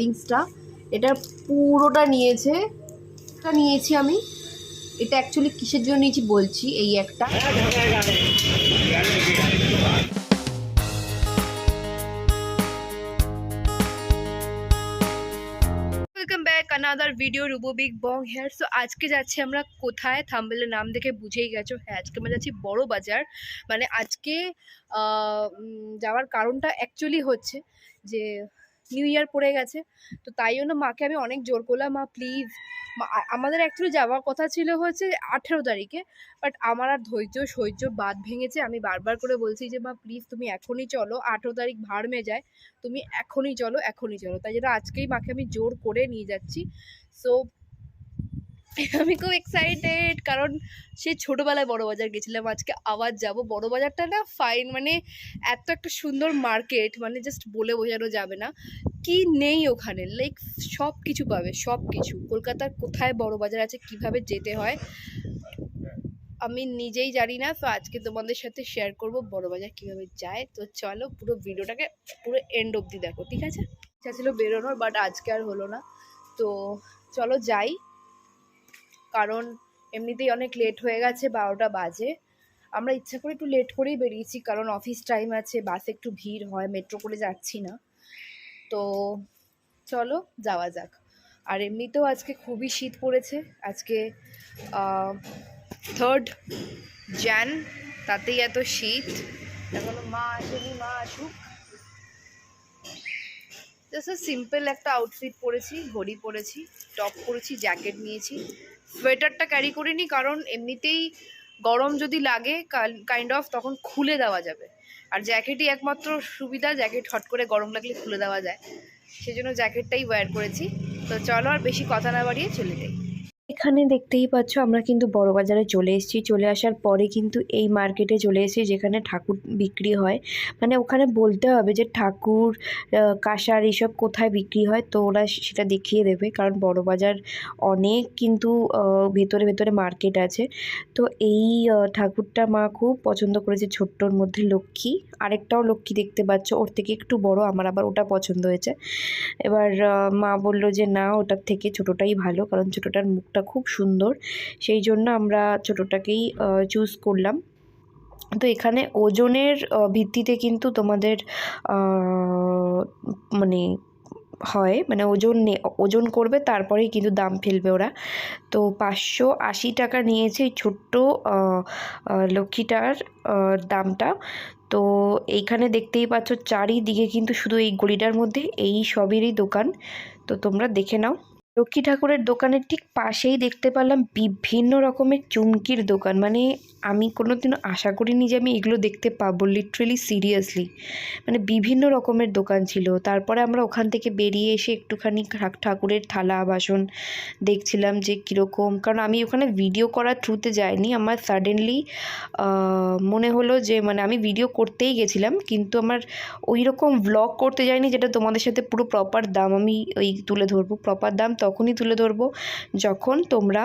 রিংসটা। এটা পুরোটা নিয়েছে। এটা নিয়েছি আমি। এটা অ্যাকচুয়ালি কিসের জন্য নিয়েছি বলছি, এই একটা। Welcome back another video রুবো big Bong here so আজকে যাচ্ছি আমরা কোথায়? থাম্বেলের নাম দেখে বুঝেই গেছো। হ্যাঁ আজকে আমরা যাচ্ছি বড় বাজার। মানে আজকে যাওয়ার কারণটা অ্যাকচুয়ালি হচ্ছে যে নিউ ইয়ার পড়ে গেছে, তো তাই জন্য মাকে আমি অনেক জোর করলাম, মা প্লিজ আমাদের অ্যাকচুয়ালি যাওয়ার কথা ছিল হচ্ছে আঠেরো তারিখে বাট আমার আর ধৈর্য সৈর্য বাদ ভেঙেছে। আমি বারবার করে বলছি যে, মা প্লিজ তুমি এখনই চলো, আঠেরো তারিখ ভাড় মে যায় তুমি এখনই চলো এখনই চলো। তাই জন্য আজকেই মাকে আমি জোর করে নিয়ে যাচ্ছি। সো আমি খুব এক্সাইটেড কারণ সে ছোটোবেলায় বড় বাজার গেছিলাম, আজকে আবার যাব। বড় বাজারটা না ফাইন মানে এত একটা সুন্দর মার্কেট মানে জাস্ট বলে বোঝানো যাবে না। কি নেই ওখানে? লাইক সব কিছু পাবে সব কিছু কলকাতার কোথায় বড় বাজার আছে, কীভাবে যেতে হয়, আমি নিজেই জানি না, তো আজকে তোমাদের সাথে শেয়ার করব বড় বাজার কীভাবে যায়। তো চলো পুরো ভিডিওটাকে পুরো এন্ড অবধি দেখো, ঠিক আছে? ইচ্ছা ছিল বেরোনোর বাট আজকে আর হলো না। তো চলো যাই। কারণ এমনিতেই অনেক লেট হয়ে গেছে, বারোটা বাজে। আমরা ইচ্ছা করে একটু লেট করেই বেরিয়েছি কারণ অফিস টাইম আছে বাসে একটু ভিড় হয় মেট্রো করে যাচ্ছি না। তো চলো, যাওয়া যাক। আর এমনিতেও আজকে খুবই শীত পড়েছে। আজকে থার্ড জ্যান তাতেই এত শীত। এখনও মা আসেনি, মা আসুক। সিম্পল একটা আউটফিট পরেছি ঘড়ি পরেছি টপ পরেছি জ্যাকেট নিয়েছি। সোয়েটারটা ক্যারি করিনি, কারণ এমনিতেই গরম যদি লাগে কাইন্ড অফ তখন খুলে দেওয়া যাবে। আর জ্যাকেটই একমাত্র সুবিধা, জ্যাকেট হট করে গরম লাগলে খুলে দেওয়া যায়। সেজন্য জ্যাকেটটাই ওয়্যার করেছি। তো চলো আর বেশি কথা না বাড়িয়ে চলে যাই। এখানে দেখতেই পাচ্ছ আমরা কিন্তু বড় বাজারে চলে এসেছি। চলে আসার পরে কিন্তু এই মার্কেটে চলে এসেছি যেখানে ঠাকুর বিক্রি হয়। মানে ওখানে বলতে হবে যে ঠাকুর কাঁসার এসব কোথায় বিক্রি হয় তো ওরা সেটা দেখিয়ে দেবে। কারণ বড় বাজার অনেক কিন্তু ভেতরে ভেতরে মার্কেট আছে। তো এই ঠাকুরটা মা খুব পছন্দ করেছে ছোট্টর মধ্যে লক্ষ্মী। আরেকটাও লক্ষ্মী দেখতে পাচ্ছ, ওর থেকে একটু বড়, আমার আবার ওটা পছন্দ হয়েছে। এবার মা বলল যে না, ওটার থেকে ছোটোটাই ভালো, কারণ ছোটোটার মুখটা খুব সুন্দর। সেই জন্য আমরা ছোটোটাকেই চুজ করলাম। তো এখানে ওজনের ভিত্তিতে কিন্তু তোমাদের মানে হয় মানে ওজন ওজন করবে, তারপরেই কিন্তু দাম ফেলবে ওরা। তো পাঁচশো আশি টাকা নিয়েছে এই ছোট্ট লক্ষ্মীটার দামটা। তো এইখানে দেখতেই পাচ্ছ, চারিদিকে কিন্তু শুধু এই গলিটার মধ্যে, এই সবেরই দোকান। তো তোমরা দেখে নাও। লক্ষ্মী ঠাকুরের দোকানের ঠিক পাশেই দেখতে পেলাম বিভিন্ন রকমের চুমকির দোকান। মানে আমি কোনোদিনও আশা করিনি যে আমি এগুলো দেখতে পাবো লিটারেলি সিরিয়াসলি মানে বিভিন্ন রকমের দোকান ছিল। তারপরে আমরা ওখান থেকে বেরিয়ে এসে একটুখানি ঠাকুরের থালা, বাসন দেখছিলাম যে কীরকম। কারণ আমি ওখানে ভিডিও করার থ্রুতে যাইনি। আমার সাডেনলি মনে হলো যে মানে আমি ভিডিও করতেই গেছিলাম, কিন্তু আমার ওই রকম ব্লগ করতে যাইনি যেটা তোমাদের সাথে পুরো প্রপার দাম আমি ওই তুলে ধরবো। প্রপার দাম তখনই তুলে ধরবো। যখন তোমরা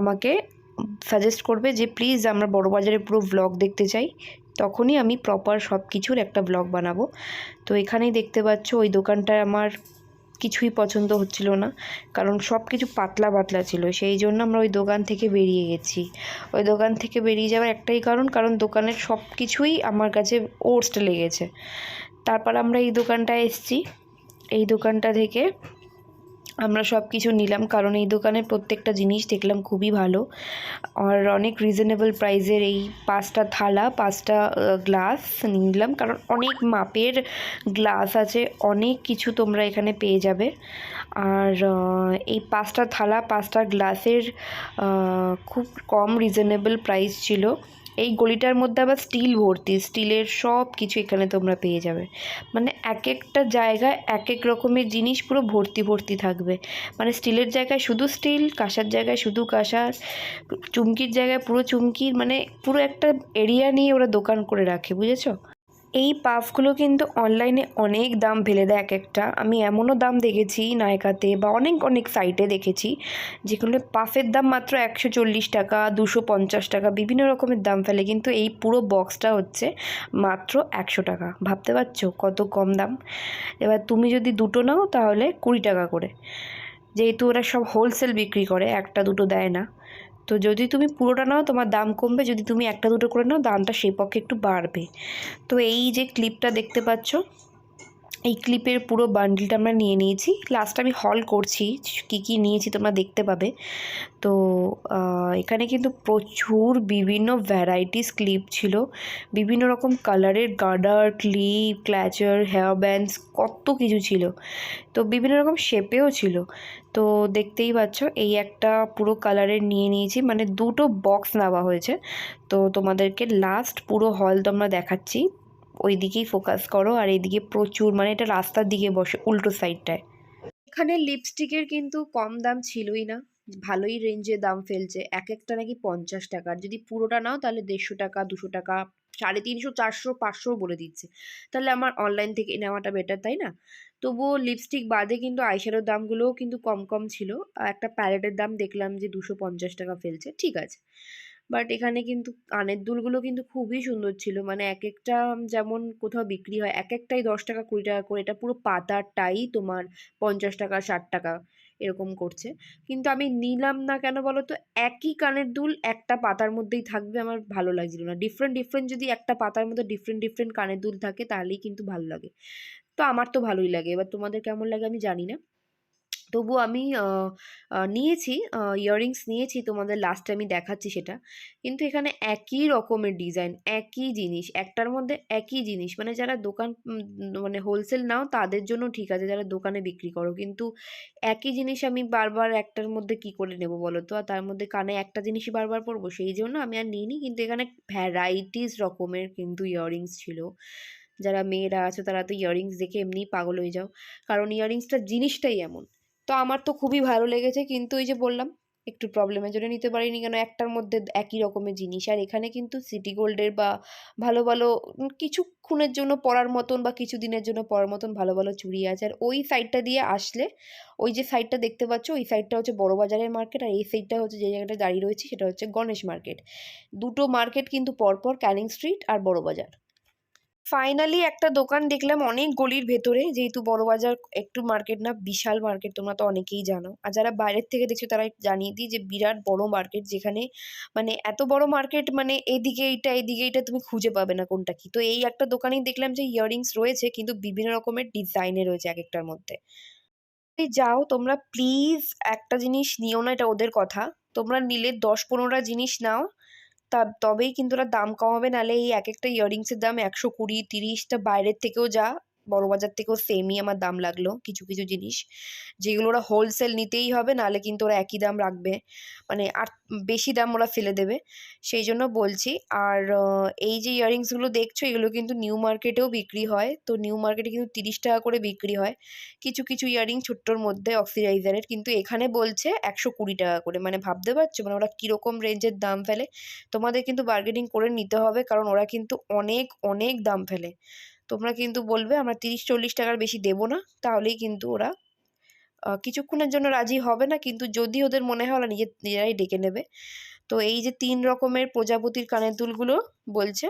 আমাকে সাজেস্ট করবে যে প্লিজ আমরা বড় বাজারে পুরো ব্লগ দেখতে চাই। তখনই আমি প্রপার সব কিছুর একটা ব্লগ বানাবো। তো এখানেই দেখতে পাচ্ছ, ওই দোকানটায় আমার কিছুই পছন্দ হচ্ছিল না। কারণ সব কিছু পাতলা পাতলা ছিল। সেই জন্য আমরা ওই দোকান থেকে বেরিয়ে গেছি। ওই দোকান থেকে বেরিয়ে যাওয়ার একটাই কারণ কারণ দোকানের সব কিছুই আমার কাছে ওর্স্ট লেগেছে। তারপর আমরা এই দোকানটায় এসেছি। এই দোকানটা থেকে আমরা সব কিছু নিলাম, কারণ এই দোকানের প্রত্যেকটা জিনিস দেখলাম খুবই ভালো। আর অনেক রিজনেবল প্রাইসের এই পাঁচটা থালা, পাঁচটা গ্লাস নিলাম, কারণ অনেক মাপের গ্লাস আছে, অনেক কিছু তোমরা এখানে পেয়ে যাবে। আর এই পাঁচটা থালা, পাঁচটা গ্লাসের খুব কম রিজনেবল প্রাইস ছিল। এই গলিটার মধ্যে আবার স্টিল ভর্তি স্টিলের সব কিছু এখানে তোমরা পেয়ে যাবে। মানে এক একটা জায়গায় এক এক রকমের জিনিস পুরো ভর্তি ভর্তি থাকবে। মানে স্টিলের জায়গায় শুধু স্টিল কাঁসার জায়গায় শুধু কাঁসার, চুমকির জায়গায় পুরো চুমকির মানে পুরো একটা এরিয়া নিয়ে ওরা দোকান করে রাখে, বুঝেছ? এই পাফগুলো কিন্তু অনলাইনে অনেক দাম ফেলে দেয় এক একটা আমি এমনও দাম দেখেছি নায়কাতে বা অনেক অনেক সাইটে দেখেছি যেগুলো পাফের দাম মাত্র একশো চল্লিশ টাকা, দুশো পঞ্চাশ টাকা, বিভিন্ন রকমের দাম ফেলে। কিন্তু এই পুরো বক্সটা হচ্ছে মাত্র একশো টাকা। ভাবতে পারছ কত কম দাম? এবার তুমি যদি দুটো নাও তাহলে কুড়ি টাকা করে। যেহেতু ওরা সব হোলসেল বিক্রি করে, একটা দুটো দেয় না। তো যদি তুমি পুরোটা নাও, তোমার দাম কমবে। যদি তুমি একটা দুটো করে নাও, দামটা সেই পক্ষে একটু বাড়বে। তো এই যে ক্লিপটা দেখতে পাচ্ছ এই ক্লিপের পুরো বান্ডিলটা আমরা নিয়ে নিয়েছি। লাস্ট আমি হল করছি, কী কী নিয়েছি তোমরা দেখতে পাবে। তো এখানে কিন্তু প্রচুর বিভিন্ন ভ্যারাইটিস ক্লিপ ছিল। বিভিন্ন রকম কালারের garter clip clutcher hair bands কত কিছু ছিল। তো, বিভিন্ন রকম শেপেও ছিল। তো, দেখতেই পাচ্ছ, এই একটা পুরো কালারের নিয়ে নিয়েছি। মানে দুটো বক্স নেওয়া হয়েছে। তো, তোমাদেরকে লাস্ট পুরো হল তোমরা দেখাচ্ছি। ওই দিকেই ফোকাস করো আর এইদিকে প্রচুর মানে এটা রাস্তার দিকে বসে, উল্টো সাইডটায় এখানে লিপস্টিকের কিন্তু কম দাম ছিলই না, ভালোই রেঞ্জে দাম ফেলছে। এক একটা নাকি পঞ্চাশ টাকার। যদি পুরোটা নাও তাহলে দেড়শো টাকা, দুশো টাকা, সাড়ে তিনশো, চারশো, পাঁচশো বলে দিচ্ছে। তাহলে আমার অনলাইন থেকে নেওয়াটা বেটার তাই না? তবুও লিপস্টিক বাদে কিন্তু আইশ্যাডোর দামগুলোও কিন্তু কম কম ছিল। একটা প্যালেটের দাম দেখলাম যে দুশো পঞ্চাশ টাকা ফেলছে। ঠিক আছে। বাট এখানে কিন্তু কানের দুলগুলো কিন্তু খুবই সুন্দর ছিল। মানে এক একটা যেমন কোথাও বিক্রি হয় এক একটাই দশ টাকা, কুড়ি টাকা করে। এটা পুরো পাতারটাই তোমার পঞ্চাশ টাকা, ষাট টাকা এরকম করছে। কিন্তু আমি নিলাম না কেন বলো তো একই কানের দুল একটা পাতার মধ্যেই থাকবে আমার ভালো লাগছিল না। ডিফারেন্ট ডিফারেন্ট যদি একটা পাতার মধ্যে ডিফারেন্ট ডিফারেন্ট কানের দুল থাকে তাহলেই কিন্তু ভালো লাগে। তো আমার তো ভালোই লাগে। এবার তোমাদের কেমন লাগে আমি জানি না। তবু আমি নিয়েছি ইয়াররিংস নিয়েছি, তোমাদের লাস্টে আমি দেখাচ্ছি সেটা। কিন্তু এখানে একই রকমের ডিজাইন একই জিনিস, একটার মধ্যে একই জিনিস। মানে যারা দোকান মানে হোলসেল নাও, তাদের জন্য ঠিক আছে, যারা দোকানে বিক্রি করো। কিন্তু একই জিনিস আমি বারবার একটার মধ্যে কি করে নেব বলো তো? আর তার মধ্যে কানে একটা জিনিসই বারবার পরবো, সেই জন্য আমি আর নিইনি। কিন্তু এখানে ভ্যারাইটিস রকমের কিন্তু ইয়াররিংস ছিল। যারা মেয়েরা আছে, তারা তো ইয়াররিংস দেখে এমনি পাগল হয়ে যাও। কারণ ইয়াররিংসটা জিনিসটাই এমন। তো আমার তো খুবই ভালো লেগেছে। কিন্তু ওই যে বললাম, একটু প্রবলেমের জন্য নিতে পারিনি কেন? একটার মধ্যে একই রকমের জিনিস। আর এখানে কিন্তু সিটি গোল্ডের বা ভালো ভালো কিছুক্ষণের জন্য পরার মতন বা কিছু দিনের জন্য পরার মতন ভালো ভালো চুড়ি আছে। আর ওই সাইডটা দিয়ে আসলে, ওই যে সাইডটা দেখতে পাচ্ছ, ওই সাইডটা হচ্ছে বড় বাজারের মার্কেট আর এই সাইডটা হচ্ছে যে জায়গাটা দাঁড়িয়ে রয়েছে সেটা হচ্ছে গণেশ মার্কেট দুটো মার্কেট কিন্তু পরপর ক্যানিং স্ট্রিট আর বড় বাজার। ফাইনালি একটা দোকান দেখলাম অনেক গলির ভেতরে, যেহেতু বড় বাজার একটু মার্কেট না, বিশাল মার্কেট তোমরা তো অনেকেই জানো। আর যারা বাইরের থেকে দেখছ তারা জানিয়ে দিই যে বিরাট বড় মার্কেট যেখানে মানে এত বড় মার্কেট মানে এদিকে এইটা এদিকে এইটা তুমি খুঁজে পাবে না কোনটা কি। তো এই একটা দোকানেই দেখলাম যে ইয়াররিংস রয়েছে, কিন্তু বিভিন্ন রকমের ডিজাইনে রয়েছে এক একটার মধ্যে যাও তোমরা প্লিজ একটা জিনিস নিও না, এটা ওদের কথা। তোমরা নিলে দশ পনেরোটা জিনিস নাও তা তবেই কিন্তু ওরা দাম কমাবে, নাহলে এই এক একটা ইয়াররিংসের দাম একশো কুড়ি তিরিশটা বাইরের থেকেও যা বড় বাজার থেকেও সেমই আমার দাম লাগল, কিছু কিছু জিনিস। যেগুলো ওরা হোলসেল নিতেই হবে, নাহলে কিন্তু ওরা একই দাম রাখবে। মানে আর বেশি দাম ওরা ফেলে দেবে। সেই জন্য বলছি, আর এই যে ইয়াররিংসগুলো দেখছ, এগুলো কিন্তু নিউ মার্কেটেও বিক্রি হয়। তো নিউ মার্কেটে কিন্তু তিরিশ টাকা করে বিক্রি হয়। কিছু কিছু ইয়াররিং ছোট্টোর মধ্যে অক্সিডাইজারের কিন্তু এখানে বলছে একশো কুড়ি টাকা করে। মানে ভাবতে পারছ? মানে ওরা কীরকম রেঞ্জের দাম ফেলে? তোমাদের কিন্তু বার্গেনিং করে নিতে হবে, কারণ ওরা কিন্তু অনেক অনেক দাম ফেলে। তোমরা কিন্তু বলবে, আমরা তিরিশ চল্লিশ টাকার বেশি দেবো না, তাহলেই কিন্তু ওরা কিছুক্ষণের জন্য রাজি হবে না, কিন্তু যদি ওদের মনে হয় ওরা নিজের নিজেরাই ডেকে নেবে। তো এই যে তিন রকমের প্রজাপতির কানের দুলগুলো বলছে,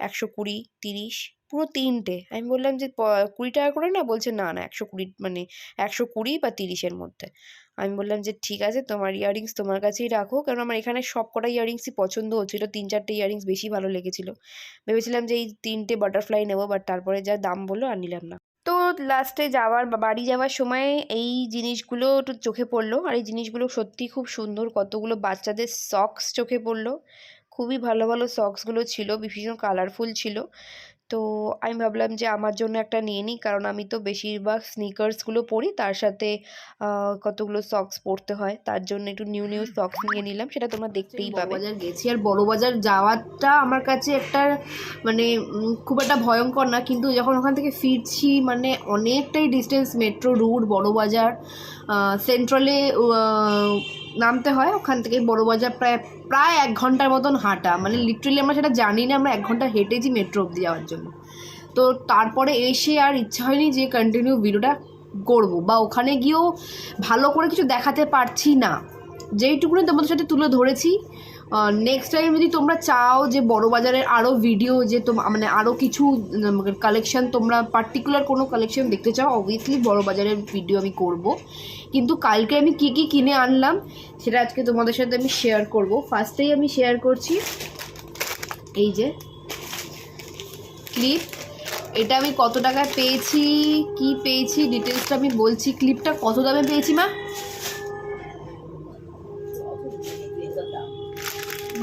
একশো কুড়ি, তিরিশ পুরো তিনটে। আমি বললাম যে কুড়ি টাকা করে না? বলছে, না না, একশো কুড়ি মানে একশো কুড়ি বা তিরিশের মধ্যে। আমি বললাম যে, ঠিক আছে, তোমার ইয়াররিংস তোমার কাছেই রাখো। কারণ আমার এখানে সব কটা ইয়াররিংসই পছন্দ হচ্ছিল তিন চারটে ইয়াররিংস বেশি ভালো লেগেছিলো। ভেবেছিলাম যে, এই তিনটে বাটারফ্লাই নেব বাট তারপরে যা দাম বলল আর নিলাম না। তো লাস্টে যাওয়ার বাড়ি যাওয়ার সময় এই জিনিসগুলো একটু চোখে পড়ল। আর এই জিনিসগুলো সত্যি খুব সুন্দর। কতগুলো বাচ্চাদের সক্স চোখে পড়ল। খুবই ভালো ভালো সক্সগুলো ছিল, বিভিন্ন কালারফুল ছিল। তো আমি ভাবলাম যে আমার জন্য একটা নিয়ে নিই কারণ আমি তো বেশিরভাগ স্নিকার্সগুলো পরি তার সাথে কতগুলো সক্স পরতে হয় তার জন্য একটু নিউ নিউ সক্স নিয়ে নিলাম সেটা তোমরা দেখতেই পাবে। বাজার গেছি আর বড় বাজার যাওয়াটা আমার কাছে একটা মানে খুব একটা ভয়ঙ্কর না কিন্তু যখন ওখান থেকে ফিরছি মানে অনেকটাই ডিস্টেন্স মেট্রো রুট বড় বাজার সেন্ট্রালে নামতে হয়, ওখান থেকে বড় বাজার প্রায় প্রায় এক ঘণ্টার মতন হাঁটা। মানে লিটারেলি আমরা সেটা জানি না, আমরা এক ঘণ্টা হেঁটেছি মেট্রো অব্দি যাওয়ার জন্য। তো তারপরে এসে আর ইচ্ছা হয়নি যে কন্টিনিউ ভিডিওটা করব, বা ওখানে গিয়েও ভালো করে কিছু দেখাতে পারছি না। যেইটুকুনি তোমাদের সাথে তুলে ধরেছি নেক্সট টাইম যদি তোমরা চাও যে বড় বাজারের আরও ভিডিও যে তোম মানে আরও কিছু কালেকশন তোমরা পার্টিকুলার কোনো কালেকশন দেখতে চাও অবভিয়াসলি বড় বাজারের ভিডিও আমি করব। কিন্তু কালকে আমি কি কি কিনে আনলাম, সেটা আজকে তোমাদের সাথে আমি শেয়ার করব। ফার্স্টেই আমি শেয়ার করছি, এই যে ক্লিপ এটা আমি কত টাকায় পেয়েছি, কি পেয়েছি ডিটেলসটা আমি বলছি। ক্লিপটা কত দামে পেয়েছি, মা?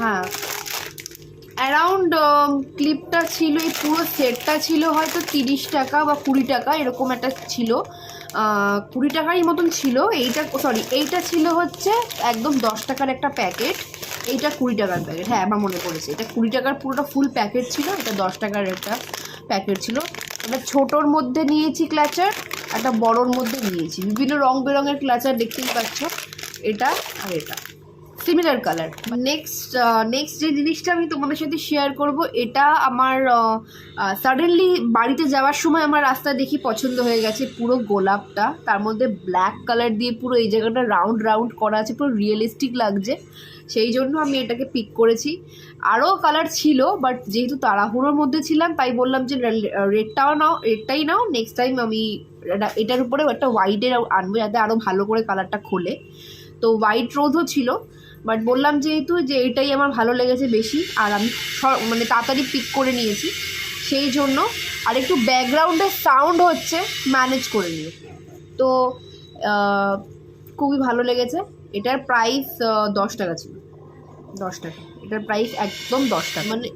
হ্যাঁ। অ্যারাউন্ড ক্লিপটা ছিল, এই পুরো সেটটা ছিল হয়তো তিরিশ টাকা বা কুড়ি টাকা, এরকম একটা ছিল। কুড়ি টাকারই মতন ছিল। এইটা সরি এইটা ছিল হচ্ছে একদম দশ টাকার একটা প্যাকেট এইটা কুড়ি টাকার প্যাকেট হ্যাঁ আমার মনে পড়েছে। এটা কুড়ি টাকার পুরোটা ফুল প্যাকেট ছিল, এটা দশ টাকার একটা প্যাকেট ছিল। একটা ছোটোর মধ্যে নিয়েছি ক্লাচার একটা বড়োর মধ্যে নিয়েছি। বিভিন্ন রং বেরঙের ক্লাচার দেখতেই পাচ্ছ। এটা আর এটা। সিমিলার কালার নেক্সট নেক্সট যে জিনিসটা আমি তোমাদের সাথে শেয়ার করব, এটা আমার সাডেনলি বাড়িতে যাওয়ার সময় আমার রাস্তা দেখি পছন্দ হয়ে গেছে পুরো গোলাপটা। তার মধ্যে ব্ল্যাক কালার দিয়ে পুরো এই জায়গাটা রাউন্ড রাউন্ড করা আছে, পুরো রিয়েলিস্টিক লাগছে। সেই জন্য আমি এটাকে পিক করেছি। আরও কালার ছিল বাট যেহেতু তাড়াহুড়োর মধ্যে ছিলাম, তাই বললাম যে রেডটাও নাও রেডটাই নাও। নেক্সট টাইম আমি এটা- এটার উপরে একটা হোয়াইটের আনব, যাতে আরও ভালো করে কালারটা খোলে। তো হোয়াইট রোদও ছিল। বাট বললাম যেহেতু যে এটাই আমার ভালো লেগেছে বেশি, আর আমি মানে তাড়াতাড়ি পিক করে নিয়েছি, সেই জন্য আর একটু ব্যাকগ্রাউন্ডের সাউন্ড হচ্ছে ম্যানেজ করে নিয়ে। তো খুবই ভালো লেগেছে। এটার প্রাইস দশ টাকা ছিল। দশ টাকা। এটার প্রাইস একদম দশ টাকা। মানে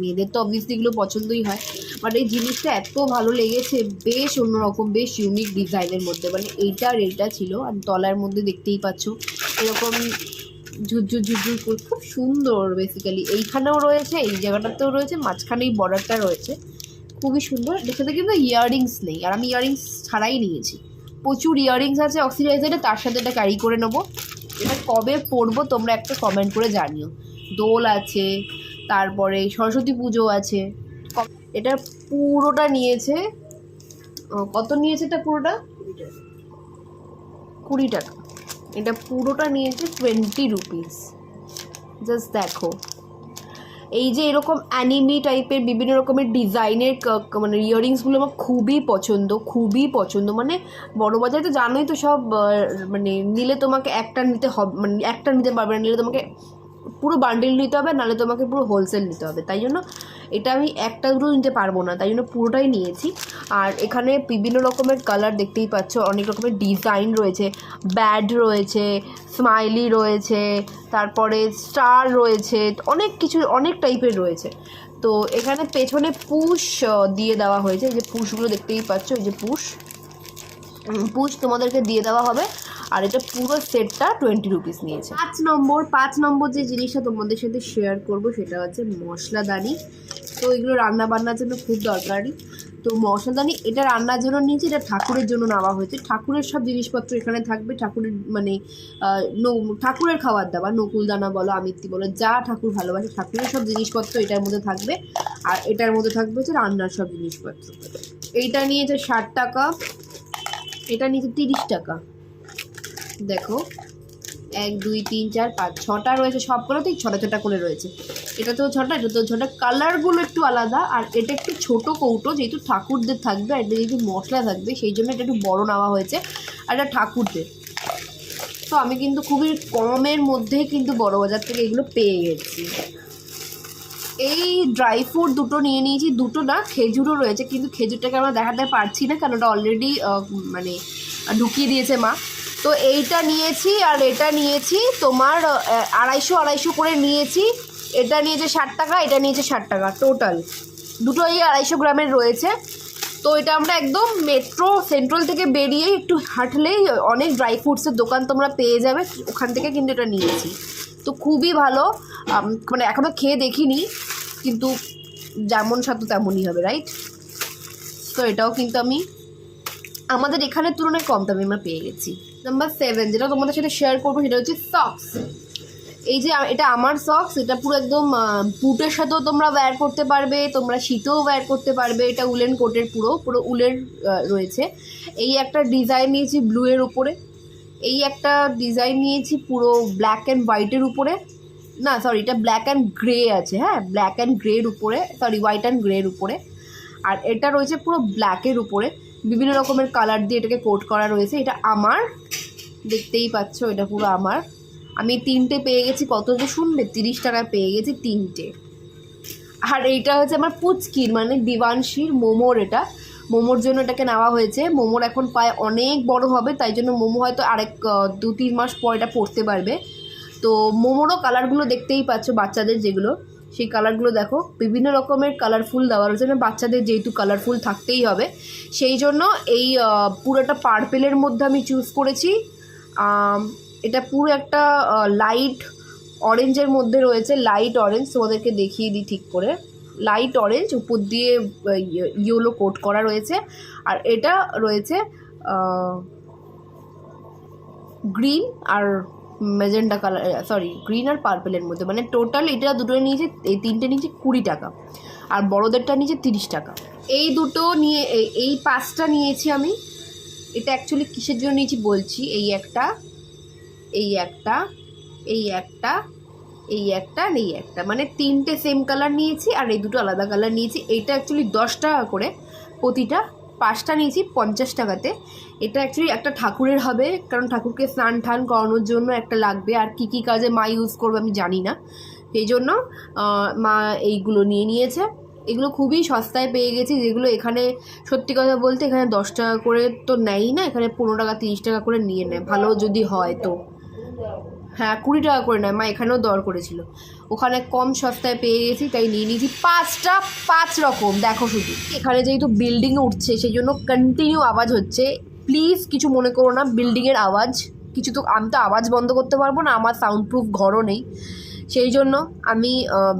মেয়েদের তো অবভিয়াসলি এগুলো পছন্দই হয়। বাট এই জিনিসটা এত ভালো লেগেছে, বেশ অন্যরকম, বেশ ইউনিক ডিজাইনের মধ্যে। মানে এইটা আর এইটা ছিল, আর তলার মধ্যে দেখতেই পাচ্ছ, এরকম ঝুরঝুর ঝুরঝুর করে খুব সুন্দর বেসিক্যালি এইখানেও রয়েছে, এই জায়গাটাতেও রয়েছে, মাঝখানে এই বর্ডারটা রয়েছে। খুবই সুন্দর। এটার কিন্তু ইয়াররিংস নেই। আর আমি ইয়াররিংস ছাড়াই নিয়েছি। প্রচুর ইয়াররিংস আছে অক্সিডাইজারে তার সাথে এটা ক্যারি করে নেব। এটা কবে পরবো তোমরা একটা কমেন্ট করে জানিও। দোল আছে, তারপরে সরস্বতী পুজো আছে। এটা পুরোটা নিয়েছে কত নিয়েছে এটা পুরোটা? কুড়ি টাকা। এটা পুরোটা নিয়েছে টোয়েন্টি রুপিস জাস্ট দেখো। এই যে এরকম অ্যানিমি টাইপের বিভিন্ন রকমের ডিজাইনের মানে ইয়ারিংসগুলো আমার খুবই পছন্দ খুবই পছন্দ। মানে বড় বাজারে তো জানোই তো সব মানে নিলে তোমাকে একটা নিতে হবে মানে একটা নিতে পারবে না, নিলে তোমাকে পুরো বান্ডেল নিতে হবে, নাহলে তোমাকে পুরো হোলসেল নিতে হবে। তাই জন্য এটা আমি একটা দুটো নিতে পারব না, তাই জন্য পুরোটাই নিয়েছি। আর এখানে বিভিন্ন রকমের কালার দেখতেই পাচ্ছ, অনেক রকমের ডিজাইন রয়েছে। ব্যাড রয়েছে স্মাইলি রয়েছে, তারপরে স্টার রয়েছে, অনেক কিছু, অনেক টাইপের রয়েছে। তো এখানে পেছনে পুশ দিয়ে দেওয়া হয়েছে। এই যে পুশগুলো দেখতেই পাচ্ছ, এই যে পুশ পুশ তোমাদেরকে দিয়ে দেওয়া হবে। আর এটা পুরো সেটটা টোয়েন্টি রুপিস নিয়েছে। পাঁচ নম্বর পাঁচ নম্বর যে জিনিসটা তোমাদের সাথে শেয়ার করব সেটা হচ্ছে মশলাদানি। তো এগুলো রান্না বান্নার জন্য খুব দরকারি। তো মশলাদানি, এটা রান্নার জন্য নিয়েছি, এটা ঠাকুরের জন্য নেওয়া হয়েছে। ঠাকুরের সব জিনিসপত্র এখানে থাকবে। ঠাকুরের মানে ঠাকুরের খাবার দাবার নকুলদানা বলো, আমিত্তি বলো, যা ঠাকুর ভালোবাসে, ঠাকুরের সব জিনিসপত্র এটার মধ্যে থাকবে। আর এটার মধ্যে থাকবে হচ্ছে রান্নার সব জিনিসপত্র। এইটা নিয়েছে ষাট টাকা। এটা নিয়েছে তিরিশ টাকা। দেখো। এক, দুই, তিন, চার, পাঁচ, ছটা রয়েছে সবগুলোতেই, ছটা ছটা করে রয়েছে। এটা তো ছটা, এটা তো ছটা। কালারগুলো একটু আলাদা, আর এটা একটু ছোট কৌটো, যেহেতু ঠাকুরদের থাকবে, আর এটা যেহেতু মশলা থাকবে, সেই জন্য এটা একটু বড় নেওয়া হয়েছে, আর এটা ঠাকুরদের। তো আমি কিন্তু খুবই কমের মধ্যে কিন্তু বড় বাজার থেকে এগুলো পেয়ে গেছি। এই ড্রাই ফ্রুট দুটো নিয়ে নিয়েছি, দুটো না, খেজুরও রয়েছে, কিন্তু খেজুরটাকে আমরা দেখাতে পারছি না, কারণ ওটা অলরেডি মানে ঢুকিয়ে দিয়েছে মা। তো এইটা নিয়েছি আর এটা নিয়েছি তোমার আড়াইশো আড়াইশো করে নিয়েছি। এটা নিয়েছে ষাট টাকা, এটা নিয়েছে ষাট টাকা টোটাল দুটোই আড়াইশো গ্রামের রয়েছে। তো এটা আমরা একদম মেট্রো সেন্ট্রাল থেকে বেরিয়ে একটু হাঁটলেই অনেক ড্রাই ফ্রুটসের দোকান তোমরা পেয়ে যাবে। ওখান থেকে কিন্তু এটা নিয়েছি। তো খুবই ভালো। মানে এখনও খেয়ে দেখিনি, কিন্তু যেমন সাথে তেমনই হবে রাইট তো এটাও কিন্তু আমি, আমাদের এখানের তুলনায় কম দামে আমরা পেয়ে গেছি। নাম্বার সেভেন যেটা তোমাদের সাথে শেয়ার করব সেটা হচ্ছে সক্স এই যে, এটা আমার সক্স এটা পুরো একদম বুটের সাথেও তোমরা ওয়্যার করতে পারবে, তোমরা শীতেও ওয়্যার করতে পারবে, এটা উলেন কোটের পুরো পুরো উলের রয়েছে। এই একটা ডিজাইন নিয়েছি ব্লু এর উপরে। এই একটা ডিজাইন নিয়েছি পুরো ব্ল্যাক অ্যান্ড হোয়াইটের উপরে। না সরি এটা ব্ল্যাক অ্যান্ড গ্রে আছে হ্যাঁ? ব্ল্যাক অ্যান্ড গ্রের উপরে সরি হোয়াইট অ্যান্ড গ্রের উপরে। আর এটা রয়েছে পুরো ব্ল্যাকের উপরে। বিভিন্ন রকমের কালার দিয়ে এটাকে কোট করা রয়েছে। এটা আমার, দেখতেই পাচ্ছ, এটা পুরো আমার। আমি তিনটে পেয়ে গেছি, কত যে শুনবে? তিরিশ টাকায় পেয়ে গেছি তিনটে। আর এইটা হচ্ছে আমার পুচকির মানে দিবানশির মোমোর এটা। মোমোর জন্য এটাকে নেওয়া হয়েছে। মোমোর এখন পায়ে অনেক বড় হবে, তাই জন্য মোমো হয়তো আরেক দু তিন মাস পর এটা পড়তে পারবে। তো মোমোরও কালারগুলো দেখতেই পাচ্ছ, বাচ্চাদের যেগুলো। সেই কালারগুলো দেখো, বিভিন্ন রকমের কালারফুল দেওয়া রয়েছে মানে বাচ্চাদের যেহেতু কালারফুল থাকতেই হবে। সেই জন্য এই পুরোটা পার্পেলের মধ্যে আমি চুজ করেছি। এটা পুরো একটা লাইট অরেঞ্জের মধ্যে রয়েছে লাইট অরেঞ্জ তোমাদেরকে দেখিয়ে দিই ঠিক করে। লাইট অরেঞ্জ উপর দিয়ে ইয়েলো কোট করা রয়েছে। আর এটা রয়েছে গ্রিন আর মেজেন্ডা কালার সরি গ্রিন আর পার্পেলের মধ্যে। মানে টোটাল এটা দুটো নিয়েছে, এই তিনটে নিয়েছে কুড়ি টাকা। আর বড়োদেরটা নিয়েছে তিরিশ টাকা। এই দুটো নিয়ে, এই- পাঁচটা নিয়েছি আমি। এটা অ্যাকচুয়ালি কিসের জন্য নিয়েছি বলছি? এই একটা এই একটা এই একটা এই একটা আর এই একটা। মানে তিনটে সেম কালার নিয়েছি আর এই দুটো আলাদা কালার নিয়েছি। এইটা অ্যাকচুয়ালি দশ টাকা করে প্রতিটা। পাঁচটা নিয়েছি, পঞ্চাশ টাকাতে। এটা অ্যাকচুয়ালি একটা ঠাকুরের হবে, কারণ ঠাকুরকে স্নান টান করানোর জন্য একটা লাগবে। আর কি কি কাজে মা ইউজ করবে আমি জানি না। সেই জন্য মা এইগুলো নিয়ে নিয়েছে। এগুলো খুবই সস্তায় পেয়ে গেছি, যেগুলো এখানে সত্যি কথা বলতে এখানে দশ টাকা করে তো নেয়ই না, এখানে পনেরো টাকা, তিরিশ টাকা করে নিয়ে নেয়। ভালো যদি হয় তো। হ্যাঁ কুড়ি টাকা করে নেয়। মা এখানেও দর করেছিল। ওখানে কম সস্তায় পেয়ে গেছি, তাই নিয়ে নিয়েছি পাঁচটা, পাঁচ রকম, দেখো শুধু। এখানে যেহেতু বিল্ডিং উঠছে, সেই জন্য কন্টিনিউ আওয়াজ হচ্ছে। প্লিজ কিছু মনে করো না বিল্ডিংয়ের আওয়াজ। কিছু তো, আমি তো আওয়াজ বন্ধ করতে পারব না, আমার সাউন্ড প্রুফ ঘরও নেই। সেই জন্য আমি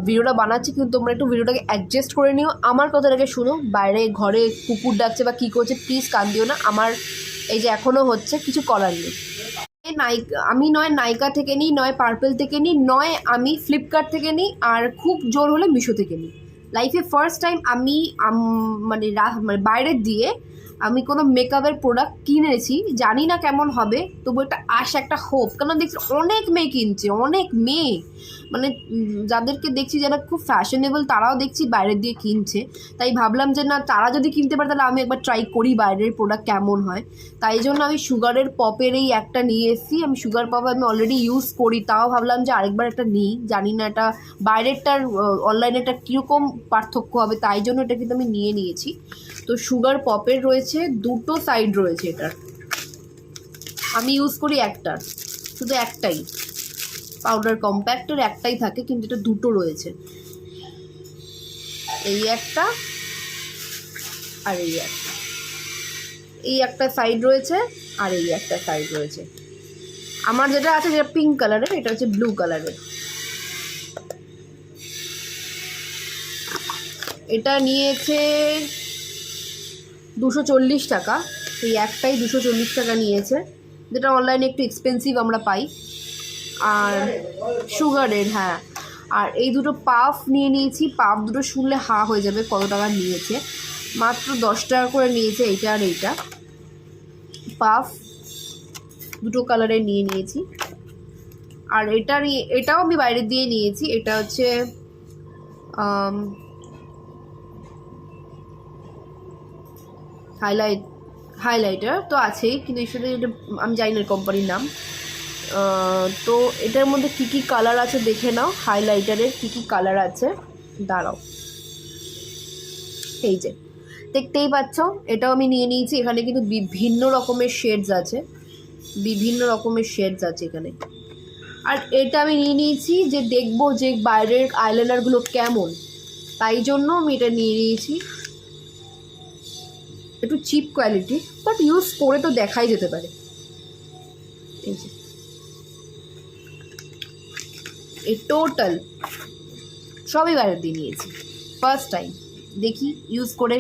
ভিডিওটা বানাচ্ছি, কিন্তু তোমরা একটু ভিডিওটাকে অ্যাডজাস্ট করে নিও। আমার কথাটাকে শুনো, বাইরে ঘরে কুকুর ডাকছে বা কী করছে প্লিজ কান দিও না। আমার এই যে এখনও হচ্ছে, কিছু করার নেই। নাইকা আমি নয় নাইকা থেকে নিই, নয় পার্পেল থেকে নিই, নয় আমি ফ্লিপকার্ট থেকে নিই আর খুব জোর হলে মিশো থেকে নিই। লাইফে ফার্স্ট টাইম আমি মানে মানে বাইরের দিয়ে আমি কোনো মেকআপের প্রোডাক্ট কিনেছি, জানি না কেমন হবে, তবু একটা আশা, একটা হোপ কারণ দেখছি অনেক মেয়ে কিনছে, অনেক মেয়ে। মানে যাদেরকে দেখছি যারা খুব ফ্যাশনেবল তারাও দেখছি বাইরে দিয়ে কিনছে। তাই ভাবলাম যে, না, তারা যদি কিনতে পারে, তাহলে আমি একবার ট্রাই করি বাইরের প্রোডাক্ট কেমন হয়। তাই জন্য আমি সুগারের পপের এই একটা নিয়ে এসেছি। আমি সুগার পপ আমি অলরেডি ইউজ করি, তাও ভাবলাম যে আরেকবার একটা নিই। জানি না এটা বাইরেরটার অনলাইনেরটা কীরকম পার্থক্য হবে, তাই জন্য এটা কিন্তু আমি নিয়ে নিয়েছি। তো সুগার পপের রয়েছে দুটো সাইড রয়েছে এটার আমি ইউজ করি একটার শুধু একটাই। পাউডার কম্প্যাক্টের একটাই থাকে, কিন্তু এটা দুটো রয়েছে। এই একটা আর এই একটা। এই একটা সাইড রয়েছে আর এই একটা সাইড রয়েছে। আমার যেটা আছে যেটা পিঙ্ক কালারের এটা হচ্ছে ব্লু কালারের এটা নিয়েছে দুশো চল্লিশ টাকা। এই একটাই দুশো চল্লিশ টাকা নিয়েছে। যেটা অনলাইনে একটু এক্সপেন্সিভ আমরা পাই। আর সুগারের হ্যাঁ। আর এই দুটো পাফ নিয়ে নিয়েছি। পাফ দুটো শুনলে হা হয়ে যাবে, কত টাকা নিয়েছে। মাত্র দশ টাকা করে নিয়েছে এইটা আর এইটা। পাফ দুটো কালারের নিয়ে নিয়েছি। আর এটা নিয়ে এটাও আমি বাইরে দিয়ে নিয়েছি। এটা হচ্ছে হাইলাইট হাইলাইটার তো আছেই, কিন্তু এর সাথে এটা, আমি জানি না কোম্পানির নাম। তো এটার মধ্যে কী কী কালার আছে দেখে নাও হাইলাইটারের কী কী কালার আছে। দাঁড়াও। এই যে, দেখতেই পাচ্ছ, এটাও আমি নিয়ে নিয়েছি, এখানে কিন্তু বিভিন্ন রকমের শেডস আছে। বিভিন্ন রকমের শেডস আছে এখানে। আর এটা আমি নিয়ে নিয়েছি যে দেখব যে বাইরের আইলাইনারগুলো কেমন। তাই জন্য আমি এটা নিয়ে নিয়েছি। একটু চিপ কোয়ালিটি বাট ইউজ করে তো দেখাই যেতে পারে। এই যে। এই টোটাল সবই বাইরে দিয়ে নিয়েছি। ফার্স্ট টাইম দেখি ইউজ করে।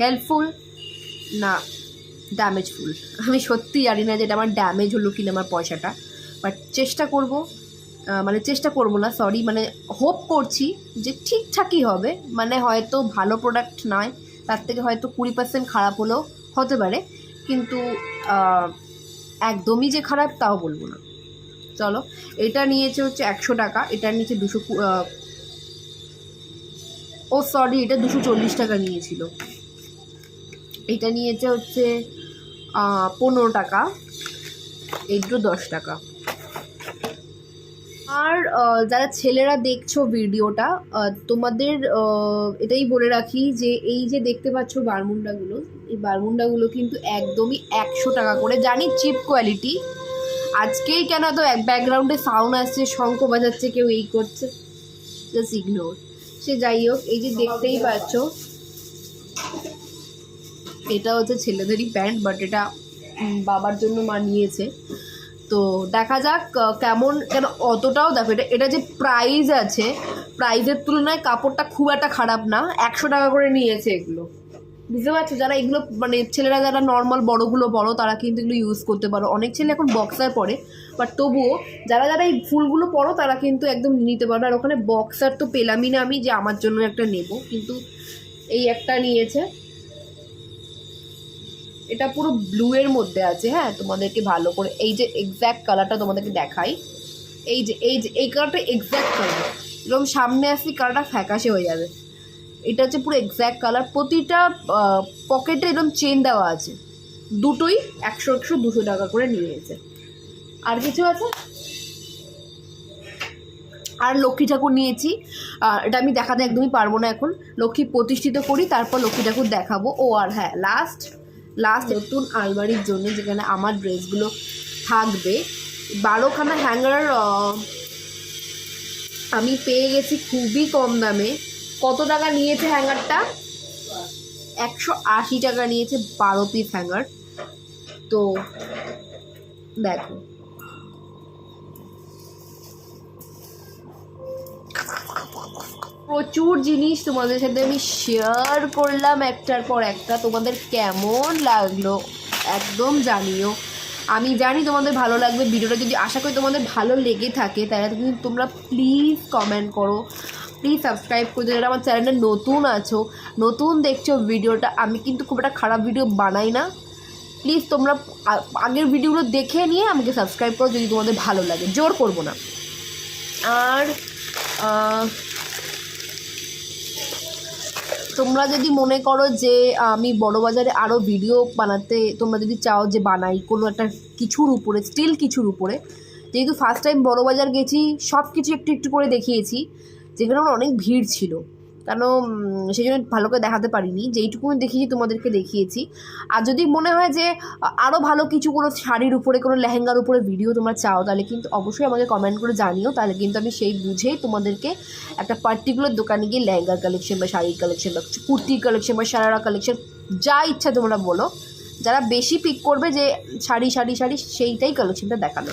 হেল্পফুল না ড্যামেজফুল আমি সত্যি জানি না যে এটা আমার ড্যামেজ হলো কিনা আমার পয়সাটা। বাট চেষ্টা করব মানে চেষ্টা করব না সরি মানে হোপ করছি যে ঠিকঠাকই হবে। মানে হয়তো ভালো প্রোডাক্ট নয় তার থেকে হয়তো কুড়ি পার্সেন্ট খারাপ হলেও হতে পারে। কিন্তু একদমই যে খারাপ তাও বলব না। চলো, এটা নিয়েছে হচ্ছে একশো টাকা এটা নিচে দুশো ও সরি এটা দুশো চল্লিশ টাকা নিয়েছিল। এটা নিয়েছে হচ্ছে পনেরো টাকা এই দুটো দশ টাকা। আর যারা ছেলেরা দেখছ ভিডিওটা তোমাদের এটাই বলে রাখি যে এই যে দেখতে পাচ্ছ বারমুন্ডাগুলো, এই বারমুন্ডাগুলো কিন্তু একদমই একশো টাকা করে, জানি চিপ কোয়ালিটি। আজকেই কেন তো এক ব্যাকগ্রাউন্ডে সাউন্ড আসছে, শঙ্খ বাজাচ্ছে, কেউ এই করছে? জাস্ট ইগনোর সে যাই হোক, এই যে দেখতেই পাচ্ছ, এটা হচ্ছে ছেলেদেরই প্যান্ট বাট এটা বাবার জন্য মা নিয়েছে। তো দেখা যাক কেমন, কেন অতটাও দেখো, এটা এটা যে প্রাইস আছে প্রাইজের তুলনায় কাপড়টা খুব একটা খারাপ না, একশো টাকা করে নিয়েছে এগুলো। বুঝতে পারছ? যারা এগুলো মানে ছেলেরা যারা নর্মাল বড়গুলো বড়, তারা কিন্তু এগুলো ইউজ করতে পারো। অনেক ছেলে এখন বক্সার পরে বাট তবুও যারা যারা এই ফুলগুলো পরো, তারা কিন্তু একদম নিতে পারো আর ওখানে বক্সার তো পেলামই না আমি, যে আমার জন্য একটা নেব। কিন্তু এই একটা নিয়েছে। এটা পুরো ব্লু এর মধ্যে আছে হ্যাঁ? তোমাদেরকে ভালো করে, এই যে এক্স্যাক্ট কালারটা তোমাদেরকে দেখাই। এই যে এই যে, এই কালারটা এক্স্যাক্ট কালার এরকম সামনে আসি কালারটা ফ্যাকাশে হয়ে যাবে। এটা হচ্ছে পুরো এক্স্যাক্ট কালার প্রতিটা পকেটে এরকম চেন দেওয়া আছে। দুটোই একশো একশো, দুশো টাকা করে নিয়েছে। আর কিছু আছে? আর লক্ষ্মী ঠাকুর নিয়েছি। এটা আমি দেখাতে একদমই পারব না এখন। লক্ষ্মী প্রতিষ্ঠিত করি, তারপর লক্ষ্মী ঠাকুর দেখাবো। ও আর হ্যাঁ লাস্ট লাস্ট নতুন আলমারির জন্য যেখানে আমার ড্রেসগুলো থাকবে। বারোখানা হ্যাঙ্গার আমি পেয়ে গেছি খুবই কম দামে। কত টাকা নিয়েছে হ্যাঙ্গারটা একশো আশি টাকা নিয়েছে বারো পিস হ্যাঙ্গার তো, দেখো। প্রচুর জিনিস তোমাদের সাথে আমি শেয়ার করলাম একটার পর একটা। তোমাদের কেমন লাগল একদম জানিও। আমি জানি তোমাদের ভালো লাগবে। ভিডিওটা যদি আশা করি তোমাদের ভালো লেগে থাকে, তাহলে কিন্তু তোমরা প্লিজ কমেন্ট করো। প্লিজ সাবস্ক্রাইব করে যারা আমার চ্যানেলে নতুন আছো, নতুন দেখছ ভিডিওটা, আমি কিন্তু খুব একটা খারাপ ভিডিও বানাই না। প্লিজ তোমরা আগের ভিডিওগুলো দেখে নিয়ে আমাকে সাবস্ক্রাইব করো যদি তোমাদের ভালো লাগে। জোর করব না। আর তোমরা যদি মনে করো যে, আমি বড় বাজারে আরও ভিডিও বানাতে তোমরা যদি চাও যে বানাই কোনো একটা কিছুর উপরে স্টিল কিছুর উপরে, যেহেতু ফার্স্ট টাইম বড় বাজার গেছি সব কিছু একটু একটু করে দেখিয়েছি, যেখানে আমার অনেক ভিড় ছিল। কেন সেই জন্য ভালো করে দেখাতে পারিনি যেইটুকু আমি দেখিয়েছি তোমাদেরকে দেখিয়েছি আর যদি মনে হয় যে আরও ভালো কিছু কোনো শাড়ির উপরে, কোনো লেহেঙ্গার উপরে ভিডিও তোমরা চাও, তাহলে কিন্তু অবশ্যই আমাকে কমেন্ট করে জানিও, তাহলে কিন্তু আমি সেই বুঝেই তোমাদেরকে একটা পার্টিকুলার দোকানে গিয়ে লেহেঙ্গার কালেকশন বা শাড়ির কালেকশন বা কুর্তির কালেকশন বা সারারা কালেকশন যা ইচ্ছা তোমরা বলো যারা বেশি পিক করবে যে, শাড়ি শাড়ি শাড়ি, সেইটাই কালেকশনটা দেখানো।